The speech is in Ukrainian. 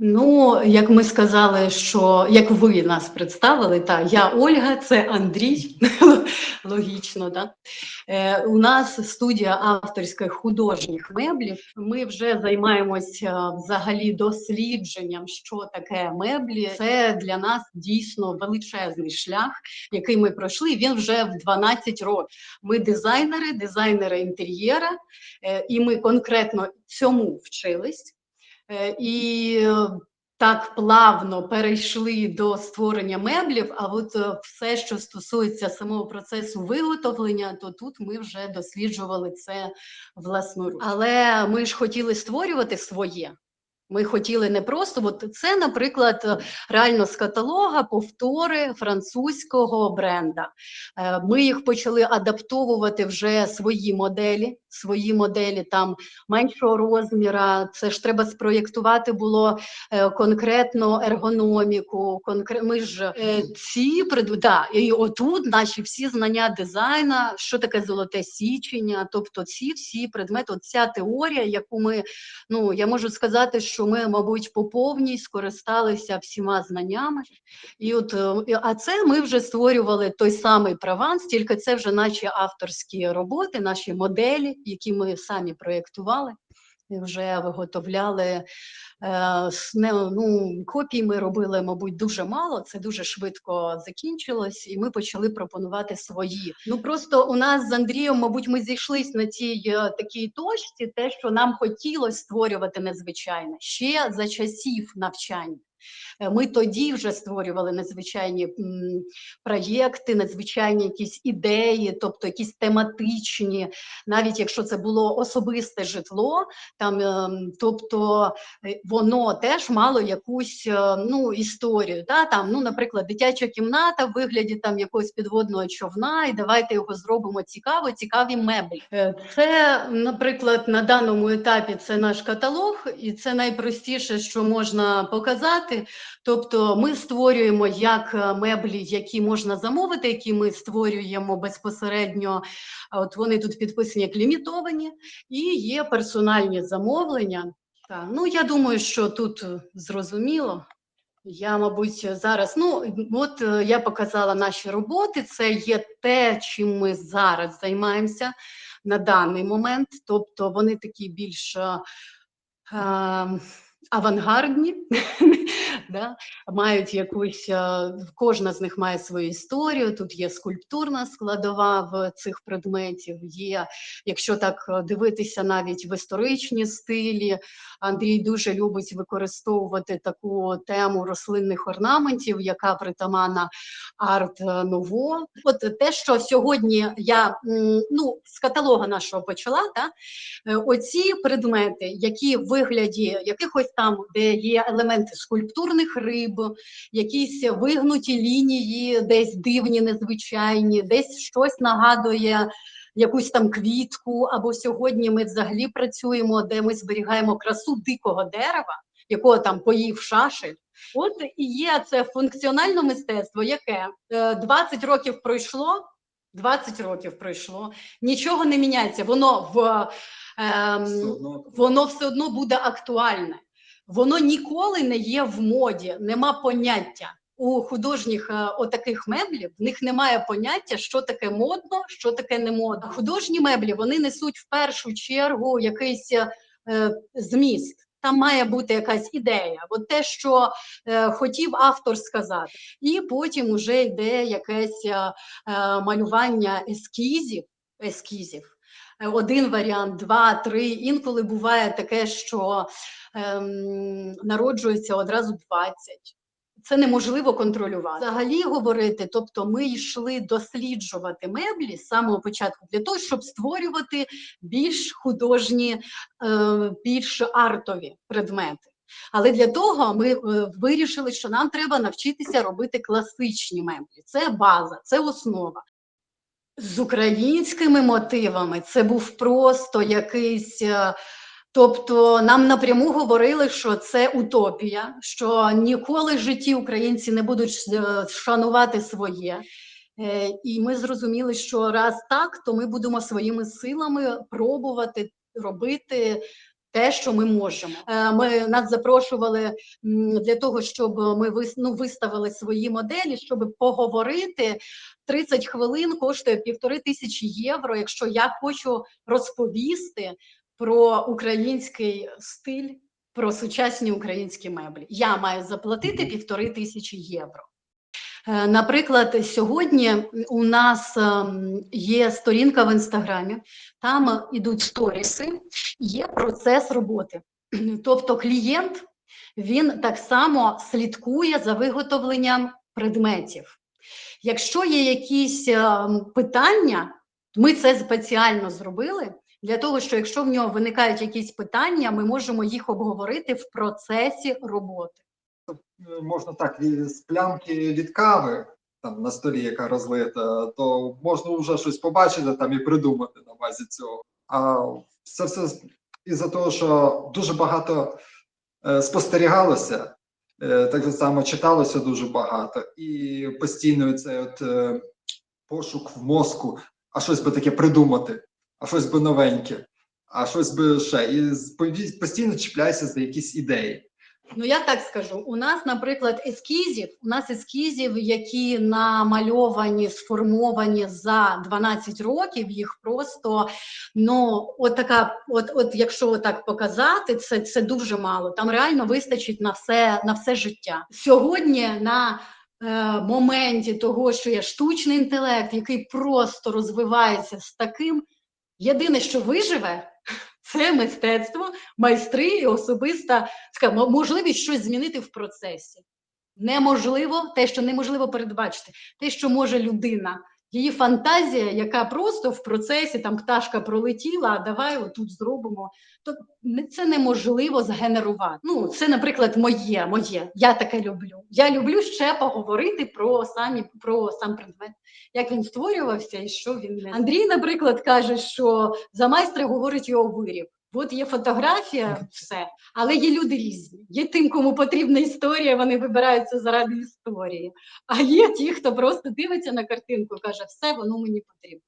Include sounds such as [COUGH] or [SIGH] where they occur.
Ну, як ми сказали, що як ви нас представили, та я Ольга, це Андрій. [LAUGHS] Логічно, да? Е, у нас студія авторських художніх меблів. Ми вже займаємося взагалі дослідженням, що таке меблі. Це для нас дійсно величезний шлях, який ми пройшли. Він вже в 12 років. Ми дизайнери, дизайнери інтер'єра, е, і ми конкретно цьому вчились. Е, І е, так плавно перейшли до створення меблів. А от е, все, що стосується самого процесу виготовлення, то тут ми вже досліджували це власноруч. Але ми ж хотіли створювати своє. Ми хотіли не просто, от це, наприклад, реально з каталога повтори французького бренда. Е, Ми їх почали адаптовувати вже свої моделі, свої моделі там меншого розміра. Це ж треба спроєктувати було е, конкретно ергономіку. Конкре... Ми ж е, ці да, і отут наші всі знання дизайна, що таке золоте січення, тобто ці всі предмети, от ця теорія, яку ми ну я можу сказати, що ми, мабуть, по повній скористалися всіма знаннями. І от, е, а це ми вже створювали той самий прованс, тільки це вже наші авторські роботи, наші моделі, які ми самі проєктували. Вже виготовляли е, ну, копій ми робили, мабуть, дуже мало. Це дуже швидко закінчилось, і ми почали пропонувати свої. Ну просто у нас з Андрієм, мабуть, ми зійшлись на цій е, такій точці, те, що нам хотілося створювати незвичайне ще за часів навчання. Е, Ми тоді вже створювали незвичайні м, проєкти, надзвичайні якісь ідеї, тобто якісь тематичні, навіть якщо це було особисте житло, там, ем, тобто е, воно теж мало якусь е, ну, історію. Та? Там, ну, наприклад, дитяча кімната в вигляді там, якогось підводного човна, і давайте його зробимо цікаво, цікаві меблі. Це, наприклад, на даному етапі це наш каталог, і це найпростіше, що можна показати. Тобто ми створюємо як е, меблі, які можна замовити, які ми створюємо безпосередньо. От вони тут підписані як лімітовані, і є персональні замовлення. Так, ну я думаю, що тут е, зрозуміло. Я, мабуть, зараз, ну от е, я показала наші роботи. Це є те, чим ми зараз займаємося на даний момент. Тобто вони такі більш е, е, авангардні, [LAUGHS] да? мають якусь, е, кожна з них має свою історію. Тут є скульптурна складова в цих предметів. Є, якщо так е, дивитися, навіть в історичні стилі. Андрій дуже любить використовувати таку тему рослинних орнаментів, яка притаманна арт е. От те, що сьогодні я ну, з каталога нашого почала, та, Оці предмети, які в вигляді якихось там, де є елементи скульптурних риб, якісь вигнуті лінії, десь дивні, незвичайні, десь щось нагадує якусь там квітку. Або сьогодні ми взагалі працюємо, де ми зберігаємо красу дикого дерева, якого там поїв шашель. От і є це функціональне мистецтво, яке е, 20 років пройшло. 20 років пройшло, нічого не міняється. Воно в ем, Все одно воно все одно буде актуальне. Воно ніколи не є в моді, нема поняття. У художніх е, отаких меблів в них немає поняття, що таке модно, що таке не модно. Художні меблі вони несуть в першу чергу якийсь е, зміст. Там має бути якась ідея, от те, що е, хотів автор сказати, і потім вже йде якесь е, е, малювання ескізів, ескізів. Один варіант, два, три. Інколи буває таке, що ем, народжується одразу 20. Це неможливо контролювати. Взагалі говорити, тобто ми йшли досліджувати меблі з самого початку для того, щоб створювати більш художні, е, більш артові предмети. Але для того ми е, вирішили, що нам треба навчитися робити класичні меблі. Це база, це основа. З українськими мотивами це був просто якийсь. е, Тобто нам напряму говорили, що це утопія, що ніколи в житті українці не будуть е, шанувати своє. Е, І ми зрозуміли, що раз так, то ми будемо своїми силами пробувати робити те, що ми можемо. Е, Ми нас запрошували для того, щоб ми ну, виставили свої моделі, щоб поговорити. 30 хвилин коштує півтори тисячі євро. Якщо я хочу розповісти про український стиль, про сучасні українські меблі, я маю заплатити півтори тисячі євро. Е, Наприклад, сьогодні у нас ем, є сторінка в інстаграмі, там ідуть сторіси, є процес роботи. [CLEARS THROAT] Тобто клієнт він так само слідкує за виготовленням предметів. Якщо є якісь ем, питання, ми це спеціально зробили для того, що якщо в нього виникають якісь питання, ми можемо їх обговорити в процесі роботи. Можна так, з плямки від кави там на столі, яка розлита, то можна вже щось побачити там і придумати на базі цього. А це все із-за того, що дуже багато е, спостерігалося, е, так само читалося дуже багато, і постійно цей от е, пошук в мозку, а щось би таке придумати, а щось би новеньке, а щось би ще. І постійно чіпляйся за якісь ідеї. Ну, я так скажу. У нас, наприклад, ескізів, у нас ескізів, які намальовані, сформовані за 12 років, їх просто ну, от така, от, от якщо так показати, це, це дуже мало. Там реально вистачить на все, на все життя. Сьогодні на е, моменті того, що є штучний інтелект, який просто розвивається з таким, єдине, що виживе. Це мистецтво, майстри і особиста скажімо, можливість щось змінити в процесі. Неможливо те, що неможливо передбачити, те, що може людина, її фантазія, яка просто в процесі там пташка пролетіла, а давай отут зробимо. То це неможливо згенерувати. Ну, це, наприклад, моє, моє. Я таке люблю. Я люблю ще поговорити про самі про сам предмет, як він створювався і що він не Андрій, наприклад, каже, що за майстра говорить його виріб. От є фотографія, все. Але є люди різні. Є тим, кому потрібна історія, вони вибираються заради історії. А є ті, хто просто дивиться на картинку каже, все, воно мені потрібно.